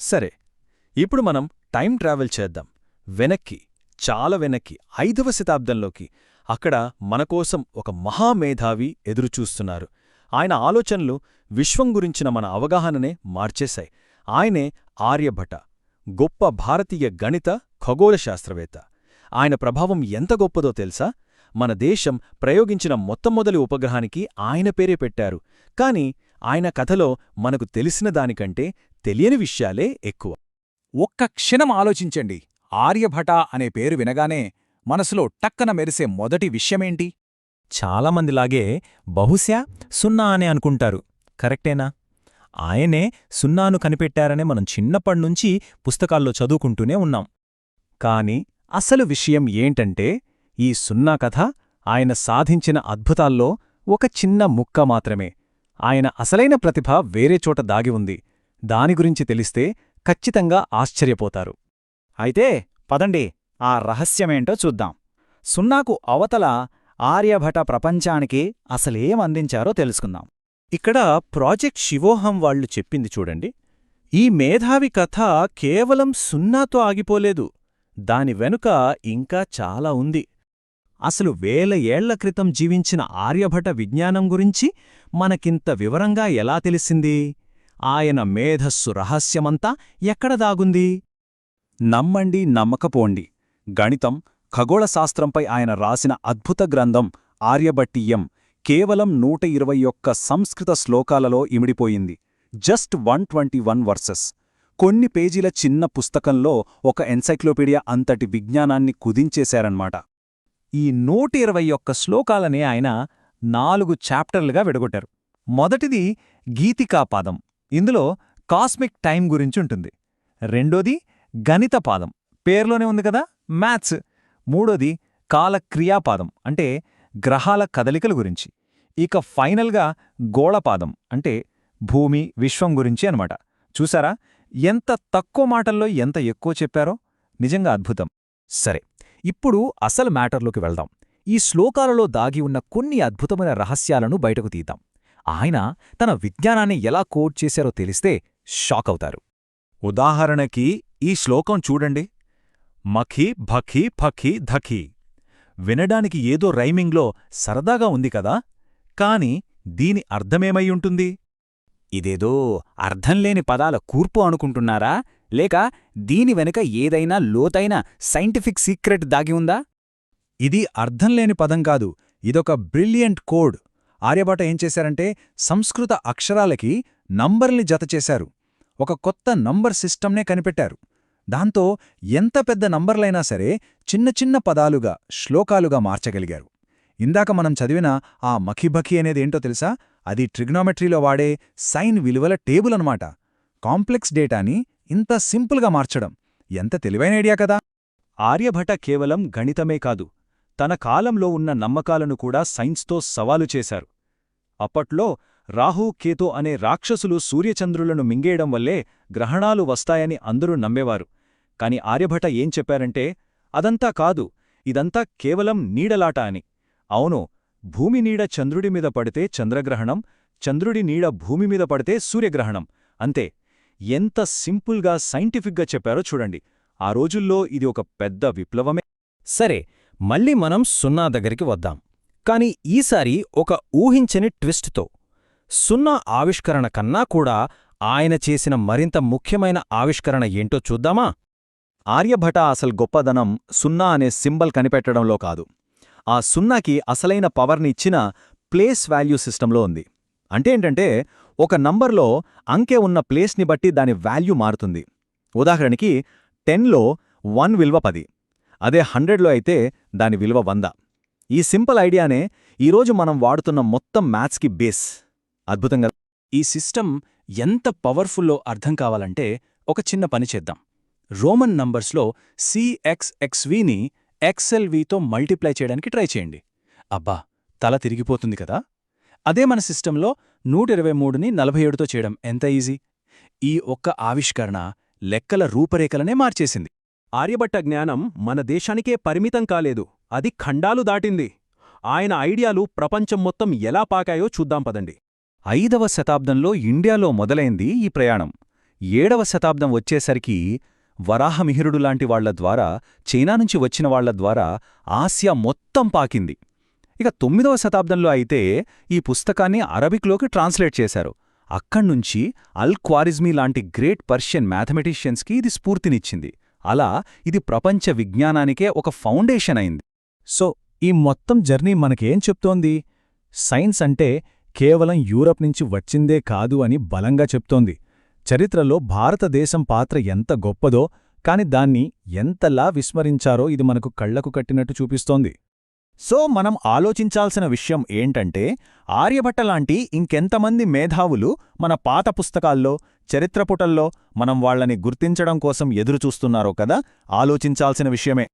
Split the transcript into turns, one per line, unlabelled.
సరే ఇప్పుడు మనం టైం ట్రావెల్ చేద్దాం. వెనక్కి చాలా వెనక్కి ఐదవ శతాబ్దంలోకి అక్కడ మనకోసం ఒక మహామేధావి ఎదురుచూస్తున్నారు. ఆయన ఆలోచనలు విశ్వం గురించిన మన అవగాహననే మార్చేశాయి. ఆయనే ఆర్యభట గొప్ప భారతీయ గణిత ఖగోళ శాస్త్రవేత్త ఆయన ప్రభావం ఎంత గొప్పదో తెలుసా? మన దేశం ప్రయోగించిన మొట్టమొదటి ఉపగ్రహానికి ఆయన పేరే పెట్టారు. కాని ఆయన కథలో మనకు తెలిసిన దానికంటే తెలియని విషయాలే ఎక్కువ.
ఒక్క క్షణం ఆలోచించండి. ఆర్యభట అనే పేరు వినగానే మనసులో టక్కన మెరిసే మొదటి విషయమేంటి?
చాలామందిలాగే బహుశా సున్నా అనే అనుకుంటారు. కరెక్టేనా? ఆయనే సున్నాను కనిపెట్టారనే మనం చిన్నప్పటినుంచి పుస్తకాల్లో చదువుకుంటూనే ఉన్నాం.
కాని అసలు విషయం ఏంటంటే ఈ సున్నా కథ ఆయన సాధించిన అద్భుతాల్లో ఒక చిన్న ముక్క మాత్రమే. ఆయన అసలైన ప్రతిభ వేరే చోట దాగి ఉంది. దాని గురించి తెలిస్తే ఖచ్చితంగా ఆశ్చర్యపోతారు.
అయితే పదండి ఆ రహస్యమేంటో చూద్దాం. సున్నాకు అవతల ఆర్యభట ప్రపంచానికి అసలేం అందించారో తెలుసుకుందాం.
ఇక్కడ ప్రాజెక్ట్ శివోహం వాళ్ళు చెప్పింది చూడండి. ఈ మేధావి కథ కేవలం సున్నాతో ఆగిపోలేదు. దాని వెనుక ఇంకా చాలా ఉంది. అసలు వేల ఏళ్ళ క్రితం జీవించిన ఆర్యభట విజ్ఞానం గురించి మనకింత వివరంగా ఎలా తెలిసింది? ఆయన మేధస్సు రహస్యమంతా ఎక్కడ దాగుంది?
నమ్మండి నమ్మకపోండి. గణితం ఖగోళశాస్త్రంపై ఆయన రాసిన అద్భుత గ్రంథం ఆర్యభట్టీయం కేవలం నూట ఇరవై ఒక్క సంస్కృత శ్లోకాలలో ఇమిడిపోయింది. Just one twenty one verses. కొన్ని పేజీల చిన్న పుస్తకంలో ఒక ఎన్సైక్లోపీడియా అంతటి విజ్ఞానాన్ని కుదించేశారన్నమాట
ఈ నూట ఇరవై ఒక్క శ్లోకాలనే ఆయన నాలుగు చాప్టర్లుగా విడగొట్టారు. మొదటిది గీతికాపాదం ఇందులో కాస్మిక్ టైం గురించి ఉంటుంది. రెండోది గణిత పాదం. పేర్లోనే ఉంది కదా? మ్యాథ్స్. మూడోది కాలక్రియాపాదం అంటే గ్రహాల కదలికల గురించి. ఇక ఫైనల్గా గోళపాదం అంటే భూమి విశ్వం గురించి అనమాట చూసారా? ఎంత తక్కువ మాటల్లో ఎంత ఎక్కువ చెప్పారో? నిజంగా అద్భుతం. సరే ఇప్పుడు అసలు మ్యాటర్లోకి వెళ్దాం. ఈ శ్లోకాలలో దాగి ఉన్న కొన్ని అద్భుతమైన రహస్యాలను బయటకు తీద్దాం. ఆయన తన విజ్ఞానాన్ని ఎలా కోడ్ చేశారో తెలిస్తే షాక్ అవుతారు.
ఉదాహరణకి ఈ శ్లోకం చూడండి. మఖి భఖి ఫఖి ధఖి. వినడానికి ఏదో రైమింగ్లో సరదాగా ఉంది కదా కాని దీని అర్థమేమయ్యుంటుంది
ఇదేదో అర్థంలేని పదాల కూర్పు అనుకుంటున్నారా? లేక దీని వెనుక ఏదైనా లోతైన సైంటిఫిక్ సీక్రెట్ దాగి ఉందా?
ఇది అర్థంలేని పదం కాదు ఇదొక బ్రిలియంట్ కోడ్. ఆర్యభట ఏం చేశారంటే సంస్కృత అక్షరాలకి నంబర్ని జతచేశారు ఒక కొత్త నంబర్ సిస్టమ్నే కనిపెట్టారు. దాంతో ఎంత పెద్ద నంబర్లైనా సరే చిన్న చిన్న పదాలుగా శ్లోకాలుగా మార్చగలిగారు. ఇందాక మనం చదివిన ఆ మఖిబఖి అనేదేంటో తెలుసా? అది ట్రిగ్నోమెట్రీలో వాడే సైన్ విలువల టేబుల్ అనమాట కాంప్లెక్స్ డేటాని ఇంత సింపుల్గా మార్చడం. ఎంత తెలివైన ఐడియా కదా!
ఆర్యభట కేవలం గణితమే కాదు తన కాలంలో ఉన్న నమ్మకాలను కూడా సైన్స్తో సవాలు చేశారు. అప్పట్లో రాహు కేతో అనే రాక్షసులు సూర్యచంద్రులను మింగేయడం వల్లే గ్రహణాలు వస్తాయని అందరూ నమ్మేవారు. కాని ఆర్యభట ఏం చెప్పారంటే అదంతా కాదు ఇదంతా కేవలం నీడలాట అని. అవును భూమి నీడ చంద్రుడి మీద పడితే చంద్రగ్రహణం చంద్రుడి నీడ భూమి మీద పడితే సూర్యగ్రహణం. అంతే. ఎంత సింపుల్గా సైంటిఫిక్గా చెప్పారో చూడండి. ఆ రోజుల్లో ఇది ఒక పెద్ద విప్లవమే.
సరే మళ్ళీ మనం సున్నా దగ్గరికి వద్దాం. కాని ఈసారి ఒక ఊహించని ట్విస్ట్తో. సున్నా ఆవిష్కరణ కన్నా కూడా ఆయన చేసిన మరింత ముఖ్యమైన ఆవిష్కరణ ఏంటో చూద్దామా?
ఆర్యభట అసలు గొప్పదనం సున్నా అనే సింబల్ కనిపెట్టడంలో కాదు. ఆ సున్నాకి అసలైన పవర్నిచ్చిన ప్లేస్ వాల్యూ సిస్టంలో ఉంది. అంటే ఏంటంటే ఒక నంబర్లో అంకె ఉన్న ప్లేస్ని బట్టి దాని వాల్యూ మారుతుంది. ఉదాహరణకి టెన్లో వన్ విల్వ పది. అదే హండ్రెడ్లో అయితే దాని విలువ వంద. ఈ సింపుల్ ఐడియానే ఈరోజు మనం వాడుతున్న మొత్తం మ్యాథ్స్కి బేస్. అద్భుతంగా.
ఈ సిస్టమ్ ఎంత పవర్ఫుల్లో అర్థం కావాలంటే ఒక చిన్న పని చేద్దాం. రోమన్ నంబర్స్లో సిఎక్స్ఎక్స్విని ఎక్స్ఎల్వితో మల్టిప్లై చేయడానికి ట్రై చేయండి. అబ్బా తల తిరిగిపోతుంది కదా. అదే మన సిస్టంలో నూట ఇరవై మూడుని నలభై ఏడుతో చేయడం ఎంత ఈజీ? ఈ ఒక్క ఆవిష్కరణ లెక్కల రూపరేఖలనే మార్చేసింది.
ఆర్యభట్ట జ్ఞానం మన దేశానికే పరిమితం కాలేదు. అది ఖండాలు దాటింది. ఆయన ఐడియాలు ప్రపంచం మొత్తం ఎలా పాకాయో చూద్దాం పదండి.
ఐదవ శతాబ్దంలో ఇండియాలో మొదలైంది ఈ ప్రయాణం.
ఏడవ శతాబ్దం వచ్చేసరికి వరాహమిహిరుడు లాంటి వాళ్ళ ద్వారా చైనా నుంచి వచ్చిన వాళ్ళ ద్వారా ఆసియా మొత్తం పాకింది. ఇక తొమ్మిదవ శతాబ్దంలో అయితే ఈ పుస్తకాన్ని అరబిక్లోకి ట్రాన్స్లేట్ చేశారు. అక్కడ్నుంచి అల్ క్వారిజ్మీ లాంటి గ్రేట్ పర్షియన్ మ్యాథమెటిషియన్స్కి ఇది స్ఫూర్తినిచ్చింది. అలా ఇది ప్రపంచ విజ్ఞానానికే ఒక ఫౌండేషన్ అయింది.
సో ఈ మొత్తం జర్నీ మనకేం చెప్తోంది? సైన్స్ అంటే కేవలం యూరప్ నుంచి వచ్చిందే కాదు అని బలంగా చెప్తోంది. చరిత్రలో భారతదేశం పాత్ర ఎంత గొప్పదో కాని దాన్ని ఎంతలా విస్మరించారో ఇది మనకు కళ్ళకు కట్టినట్టు చూపిస్తోంది.
సో మనం ఆలోచించాల్సిన విషయం ఏంటంటే ఆర్యభట్ట లాంటి ఇంకెంతమంది మేధావులు మన పాత పుస్తకాల్లో చరిత్రపుటల్లో మనం వాళ్ళని గుర్తించడం కోసం ఎదురుచూస్తున్నారో కదా? ఆలోచించాల్సిన విషయమే.